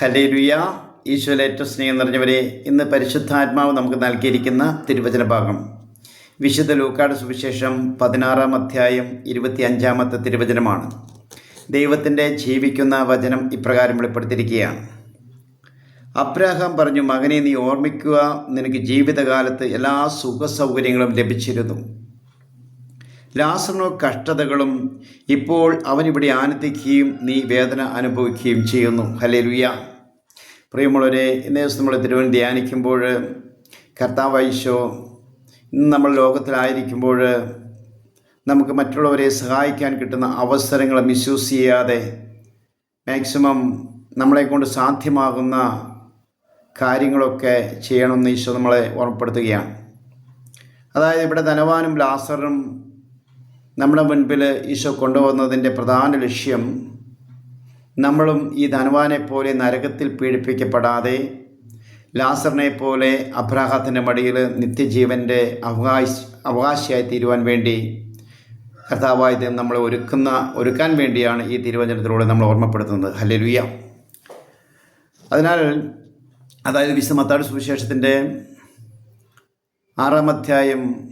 Hallelujah ഈശോയിലെ ഏറ്റവും സ്നേഹം നിറഞ്ഞവരെ ഇന്ന് പരിശുദ്ധാത്മാവ് നമുക്ക് നൽകിയിരിക്കുന്ന തിരുവചന ഭാഗം വിശുദ്ധ ലൂക്കാട് സുവിശേഷം പതിനാറാം അധ്യായം ഇരുപത്തി അഞ്ചാമത്തെ തിരുവചനമാണ്. ദൈവത്തിന്റെ ജീവിക്കുന്ന വചനം ഇപ്രകാരം വെളിപ്പെടുത്തിയിരിക്കുകയാണ്. അബ്രാഹാം പറഞ്ഞു മകനെ നീ ഓർമ്മിക്കുക നിനക്ക് ജീവിതകാലത്ത് എല്ലാ സുഖ സൗകര്യങ്ങളും ലഭിച്ചിരുന്നു. ലാസറിനോ കഷ്ടതകളും ഇപ്പോൾ അവനിവിടെ ആനന്ദിക്കുകയും നീ വേദന അനുഭവിക്കുകയും ചെയ്യുന്നു. ഹലേ ലുയ പ്രിയമുള്ളവരെ ഇന്നേ ദിവസം നമ്മൾ തിരുവനന്തപുരം ധ്യാനിക്കുമ്പോൾ കർത്താവൈശോ ഇന്ന് നമ്മൾ ലോകത്തിലായിരിക്കുമ്പോൾ നമുക്ക് മറ്റുള്ളവരെ സഹായിക്കാൻ കിട്ടുന്ന അവസരങ്ങൾ മിസ്യൂസ് ചെയ്യാതെ മാക്സിമം നമ്മളെക്കൊണ്ട് സാധ്യമാകുന്ന കാര്യങ്ങളൊക്കെ ചെയ്യണമെന്ന് ഈശോ നമ്മളെ ഓർമ്മപ്പെടുത്തുകയാണ്. അതായത് ഇവിടെ ധനവാനും ലാസറും നമ്മുടെ മുൻപിൽ ഈശോ കൊണ്ടുവന്നതിന്റെ പ്രധാന ലക്ഷ്യം നമ്മളും ഈ ധനവാനെ പോലെ നരകത്തിൽ പീഡിപ്പിക്കപ്പെടാതെ ലാസറിനെ പോലെ അബ്രാഹത്തിന്റെ മടിയിൽ നിത്യജീവന്റെ അവകാശ അവകാശിയായി തീരുവാൻ വേണ്ടി കർത്താവായ നമ്മളെ ഒരുക്കുന്ന ഒരുക്കാൻ വേണ്ടിയാണ് ഈ തിരുവചനത്തിലൂടെ നമ്മൾ ഓർമ്മപ്പെടുത്തുന്നത്. ഹലലുയ അതിനാൽ അതായത് വിശുദ്ധ സുവിശേഷത്തിന്റെ ആറാം അധ്യായം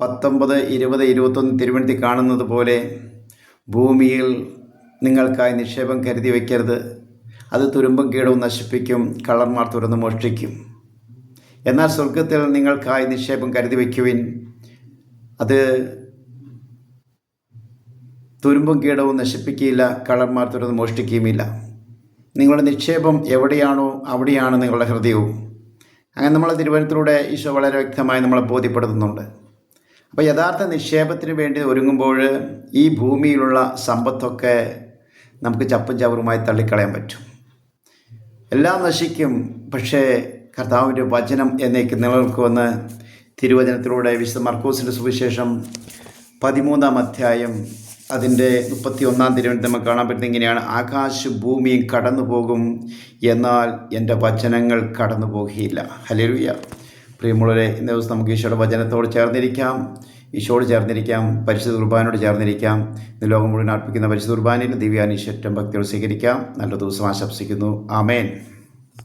പത്തൊമ്പത് ഇരുപത് ഇരുപത്തൊന്ന് തിരുവനന്തപുരത്ത് കാണുന്നത് പോലെ ഭൂമിയിൽ നിങ്ങൾക്കായി നിക്ഷേപം കരുതി വയ്ക്കരുത് അത് തുരുമ്പും കീടവും നശിപ്പിക്കും കള്ളന്മാർ തുറന്ന് മോഷ്ടിക്കും. എന്നാൽ സ്വർഗത്തിൽ നിങ്ങൾക്കായി നിക്ഷേപം കരുതി വയ്ക്കുവിൻ അത് തുരുമ്പും കീടവും നശിപ്പിക്കുകയില്ല കള്ളന്മാർ തുറന്ന് മോഷ്ടിക്കുകയുമില്ല. നിങ്ങളുടെ നിക്ഷേപം എവിടെയാണോ അവിടെയാണ് നിങ്ങളുടെ ഹൃദയവും. അങ്ങനെ നമ്മളെ തിരുവനന്തപുരത്തിലൂടെ ഈശോ വളരെ വ്യക്തമായി നമ്മളെ ബോധ്യപ്പെടുത്തുന്നുണ്ട്. അപ്പോൾ യഥാർത്ഥ നിക്ഷേപത്തിന് വേണ്ടി ഒരുങ്ങുമ്പോൾ ഈ ഭൂമിയിലുള്ള സമ്പത്തൊക്കെ നമുക്ക് ചപ്പും ചവറുമായി തള്ളിക്കളയാൻ പറ്റും. എല്ലാം നശിക്കും പക്ഷേ കർത്താവിന്റെ വചനം എന്നേക്ക് നിലനിൽക്കുമെന്ന് തിരുവചനത്തിലൂടെ വിശുദ്ധ മർക്കൂസിന്റെ സുവിശേഷം പതിമൂന്നാം അധ്യായം അതിന്റെ മുപ്പത്തി ഒന്നാം തിരുവനന്തപുരം നമുക്ക് കാണാൻ പറ്റുന്ന ഇങ്ങനെയാണ്. ആകാശ ഭൂമിയും കടന്നു പോകും എന്നാൽ എന്റെ വചനങ്ങൾ കടന്നു പോകുകയില്ല ഹലേലുയ്യ പ്രിയമുള്ളവരെ ഇന്ന ദിവസം നമുക്ക് ഈശോയുടെ വചനത്തോട് ചേർന്നിരിക്കാം. ഈശോട് ചേർന്നിരിക്കാം പരിശുദ്ധ കുർബാനോട് ചേർന്നിരിക്കാം. ഇന്ന് ലോകം മുഴുവൻ അർപ്പിക്കുന്ന പരിശുദ്ധ കുർബാനയിൽ ദിവ്യാനീശ്വറ്റം ഭക്തിയോട് സ്വീകരിക്കാം. നല്ല ദിവസം ആശംസിക്കുന്നു. ആമേൻ.